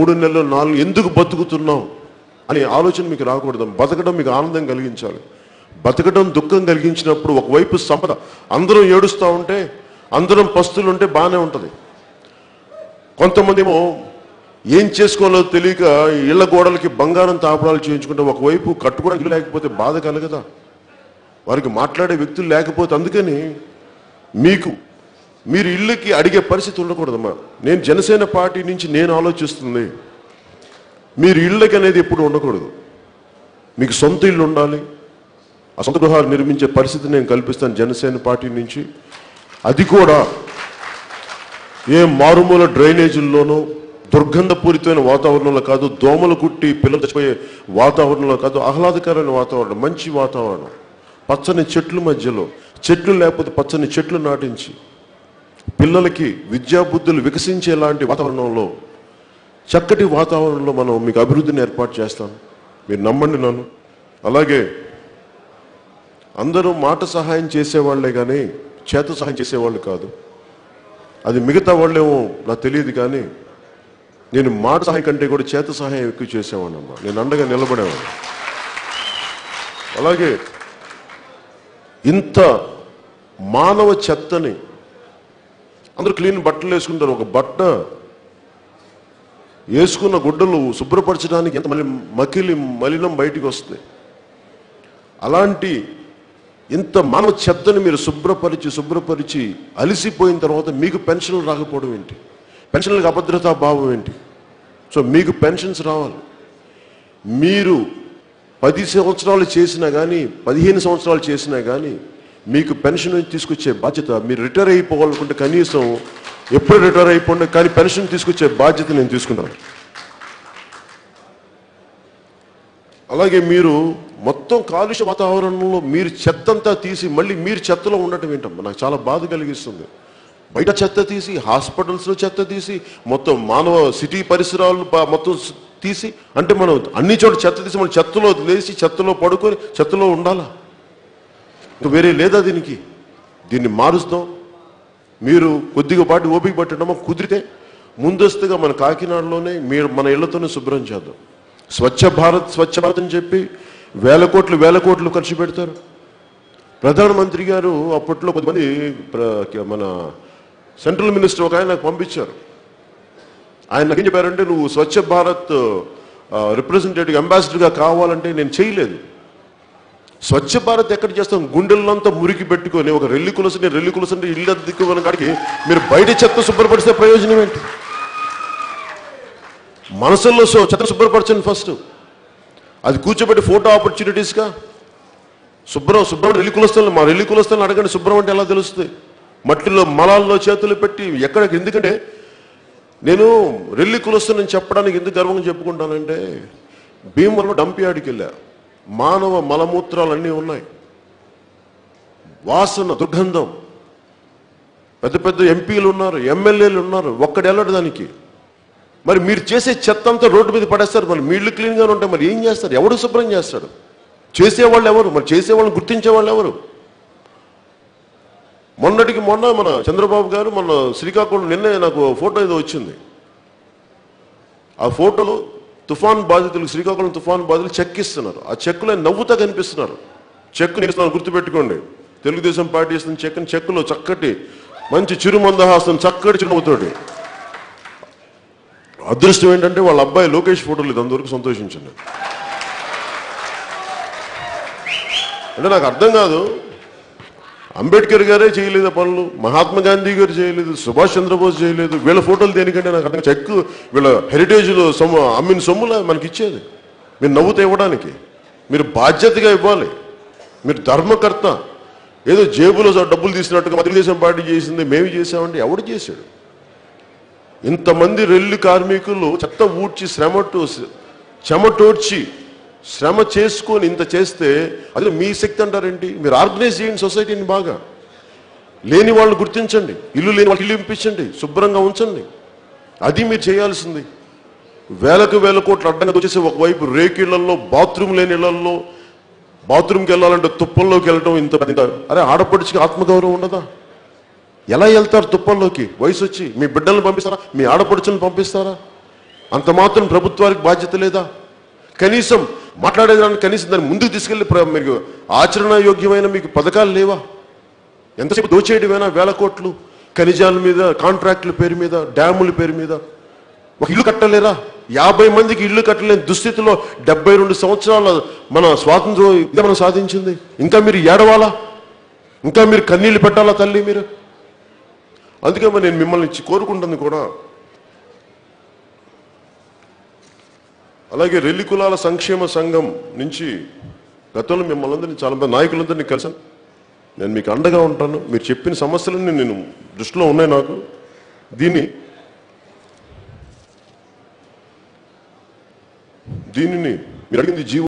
మూడు నెలలు నాలుగు ఎందుకు బతుకుతున్నాం అనే ఆలోచన మీకు రాకూడదు. బతకడం మీకు ఆనందం కలిగించాలి. బతకడం దుఃఖం కలిగించినప్పుడు ఒకవైపు సంపద అందరం ఏడుస్తూ ఉంటే అందరం పస్తులు ఉంటే బాగానే ఉంటుంది. కొంతమంది ఏమో ఏం చేసుకోవాలో తెలియక ఇళ్ళ గోడలకి బంగారం తాపడాలు చేయించుకుంటే ఒకవైపు కట్టుకోవడానికి లేకపోతే బాధ కలగదా? వారికి మాట్లాడే వ్యక్తులు లేకపోతే అందుకని మీకు మీరు ఇళ్ళకి అడిగే పరిస్థితి ఉండకూడదమ్మా. నేను జనసేన పార్టీ నుంచి నేను ఆలోచిస్తుంది. మీరు ఇళ్ళకి అనేది ఎప్పుడు ఉండకూడదు. మీకు సొంత ఇల్లు ఉండాలి. ఆ సొంత గృహాలు నిర్మించే పరిస్థితి నేను కల్పిస్తాను జనసేన పార్టీ నుంచి. అది కూడా ఏ మారుమూల డ్రైనేజీల్లోనూ దుర్గంధపూరితమైన వాతావరణంలో కాదు దోమలు కుట్టి పిల్లలు చచ్చిపోయే వాతావరణంలో కాదు ఆహ్లాదకరమైన వాతావరణం మంచి వాతావరణం. పచ్చని చెట్ల మధ్యలో చెట్లు లేకపోతే పచ్చని చెట్లు నాటించి పిల్లలకి విద్యాబుద్ధులు వికసించేలాంటి వాతావరణంలో చక్కటి వాతావరణంలో మనం మీకు అభివృద్ధిని ఏర్పాటు చేస్తాం. మీరు నమ్మండి నన్ను. అలాగే అందరూ మాట సహాయం చేసేవాళ్ళే కానీ చేత సహాయం చేసేవాళ్ళు కాదు. అది మిగతా వాళ్ళేమో నాకు తెలియదు కానీ నేను మాట సహాయం కంటే కూడా చేత సహాయం ఎక్కువ చేసేవాడిని అమ్మా నేను అండగా నిలబడేవాడిని. అలాగే ఇంత మానవ చెత్తని అందరూ క్లీన్ బట్టలు వేసుకుంటారు. ఒక బట్ట వేసుకున్న గుడ్డలు శుభ్రపరచడానికి ఎంత మళ్ళీ మకిలి మలినం బయటికి వస్తుంది అలాంటి ఇంత మానవ చెత్తని మీరు శుభ్రపరిచి శుభ్రపరిచి అలిసిపోయిన తర్వాత మీకు పెన్షన్లు రాకపోవడం ఏంటి? పెన్షన్లకు అభద్రతా భావం ఏంటి? సో మీకు పెన్షన్స్ రావాలి. మీరు పది సంవత్సరాలు చేసినా కానీ పదిహేను సంవత్సరాలు చేసినా కానీ మీకు పెన్షన్ తీసుకొచ్చే బాధ్యత మీరు రిటైర్ అయిపోవాలనుకుంటే కనీసం ఎప్పుడు రిటైర్ అయిపోండి కానీ పెన్షన్ తీసుకొచ్చే బాధ్యత నేను తీసుకుంటాను అలాగే మీరు మొత్తం కాలుష్య వాతావరణంలో మీరు చెత్తంతా తీసి మళ్ళీ మీరు చెత్తలో ఉండటం ఏంటమ్మా? నాకు చాలా బాధ కలిగిస్తుంది. బయట చెత్త తీసి హాస్పిటల్స్లో చెత్త తీసి మొత్తం మానవ సిటీ పరిసరాలు మొత్తం తీసి అంటే మనం అన్ని చోట్ల చెత్త తీసి మనం చెత్తలో లేచి చెత్తలో పడుకొని చెత్తలో ఉండాలా? వేరే లేదా దీనికి? దీన్ని మారుస్తాం. మీరు కొద్దిగా పాటు ఓపిక పట్టడమో కుదిరితే ముందస్తుగా మన కాకినాడలోనే మీరు మన ఇళ్ళతోనే శుభ్రం చేద్దాం. స్వచ్ఛ భారత్ స్వచ్ఛ భారత్ అని చెప్పి వేల కోట్లు వేల కోట్లు ఖర్చు పెడతారు. ప్రధానమంత్రి గారు అప్పట్లో కొద్దిమంది ప్ర- మన సెంట్రల్ మినిస్టర్ ఒక ఆయన నాకు పంపించారు. ఆయన నాకు ఏం చెప్పారంటే నువ్వు స్వచ్ఛ భారత్ రిప్రజెంటేటివ్ అంబాసిడర్గా కావాలంటే నేను చేయలేదు. స్వచ్ఛ భారత్ ఎక్కడ చేస్తాం? గుండెల్లంతా మురికి పెట్టుకొని ఒక రెల్లి కులసని రెల్లి కులసని ఇల్లు దిక్కున్న కాడికి మీరు బయట చెత్త శుభ్రపరిస్తే ప్రయోజనం ఏంటి? మనసుల్లో సో చెత్త శుభ్రపరచండి ఫస్ట్. అది కూర్చోబెట్టి ఫోటో ఆపర్చునిటీస్గా శుభ్రం శుభ్రం రెల్లి కులస్తాను మా రెల్లి కులస్తాను అడగండి శుభ్రం అంటే ఎలా తెలుస్తుంది? మట్టిలో మలాల్లో చేతులు పెట్టి ఎక్కడ ఎందుకంటే నేను రెల్లి కులస్తానని చెప్పడానికి ఎందుకు గర్వంగా చెప్పుకుంటానంటే భీమవరం డంప్ యార్డ్కి వెళ్ళా. మానవ మలమూత్రాలు అన్నీ ఉన్నాయి. వాసన దుర్గంధం. పెద్ద పెద్ద ఎంపీలు ఉన్నారు ఎమ్మెల్యేలు ఉన్నారు ఒక్కడు వెళ్ళడు దానికి. మరి మీరు చేసే చెత్త అంతా రోడ్డు మీద పడేస్తారు మరి మీళ్ళు క్లీన్గా ఉంటే మరి ఏం చేస్తారు? ఎవడు శుభ్రం చేస్తాడు? చేసేవాళ్ళు ఎవరు? మరి చేసేవాళ్ళని గుర్తించే వాళ్ళు ఎవరు? మొన్నటికి మొన్న మన చంద్రబాబు గారు మన శ్రీకాకుళం నిన్నే నాకు ఫోటో ఏదో వచ్చింది. ఆ ఫోటోలో తుఫాన్ బాధితులు శ్రీకాకుళం తుఫాన్ బాధితులు చెక్ ఇస్తున్నారు ఆ చెక్కులో ఆయన నవ్వుతా కనిపిస్తున్నారు. చెక్ ఇస్తున్నారు గుర్తుపెట్టుకోండి. తెలుగుదేశం పార్టీ ఇస్తున్న చెక్ చెక్కులో చక్కటి మంచి చిరుమందహాసం చక్కటి చిరుమతోటి అదృష్టం ఏంటంటే వాళ్ళ అబ్బాయి లోకేష్ ఫోటో లేదు అందువరకు సంతోషించండి అంటే నాకు అర్థం కాదు అంబేద్కర్ గారే చేయలేదు పనులు మహాత్మా గాంధీ గారు చేయలేదు సుభాష్ చంద్రబోస్ చేయలేదు. వీళ్ళ ఫోటోలు దేనికంటే నాకు అర్థం చెక్ వీళ్ళ హెరిటేజ్లో సొమ్ము అమ్మిన సొమ్ములా మనకి ఇచ్చేది. మీరు నవ్వుతూ ఇవ్వడానికి. మీరు బాధ్యతగా ఇవ్వాలి. మీరు ధర్మకర్త. ఏదో జేబులో డబ్బులు తీసినట్టుగా తెలుగుదేశం పార్టీ చేసింది మేము చేసామంటే ఎవడు చేశాడు? ఇంతమంది రెల్లు కార్మికులు చెత్త ఊడ్చి శ్రమతో చెమటోడ్చి శ్రమ చేసుకొని ఇంత చేస్తే అది మీ శక్తి అంటారేంటి? మీరు ఆర్గనైజ్ చేయండి సొసైటీని బాగా. లేని వాళ్ళు గుర్తించండి. ఇల్లు లేని వాళ్ళకి ఇల్లు ఇంపించండి శుభ్రంగా ఉంచండి. అది మీరు చేయాల్సింది. వేలకు వేల కోట్లు అడ్డంగా వచ్చేసి ఒకవైపు రేకిళ్ళలో బాత్రూమ్ లేని ఇళ్ళలో బాత్రూమ్కి వెళ్ళాలంటే తుప్పల్లోకి వెళ్ళడం ఇంత పెద్ద అరే ఆడపడుచుకి ఆత్మగౌరవం ఉండదా? ఎలా వెళ్తారు తుప్పల్లోకి? వయసు వచ్చి మీ బిడ్డలను పంపిస్తారా? మీ ఆడపడుచులను పంపిస్తారా? అంత మాత్రం ప్రభుత్వానికి బాధ్యత లేదా? కనీసం మాట్లాడేదాన్ని కనీసం దాన్ని ముందుకు తీసుకెళ్ళి మీకు ఆచరణ యోగ్యమైన మీకు పథకాలు లేవా? ఎంతసేపు దోచేయడమేనా వేల కోట్లు ఖనిజాల మీద కాంట్రాక్టుల పేరు మీద డ్యాముల పేరు మీద. ఒక ఇల్లు కట్టలేరా? యాభై మందికి ఇల్లు కట్టలేని దుస్థితిలో డెబ్బై రెండు సంవత్సరాల మన స్వాతంత్రం ఇదే మనం సాధించింది. ఇంకా మీరు ఏడవాలా? ఇంకా మీరు కన్నీళ్ళు పెట్టాలా తల్లి మీరు? అందుకే నేను మిమ్మల్ని కోరుకుంటుంది కూడా. అలాగే రెల్లి కులాల సంక్షేమ సంఘం నుంచి గతంలో మిమ్మల్ని అందరినీ చాలా మంది నాయకులందరినీ కలిసాను నేను మీకు అండగా ఉంటాను. మీరు చెప్పిన సమస్యలన్నీ నేను దృష్టిలో ఉన్నాయి నాకు. దీన్ని దీనిని మీరు అడిగింది జీవో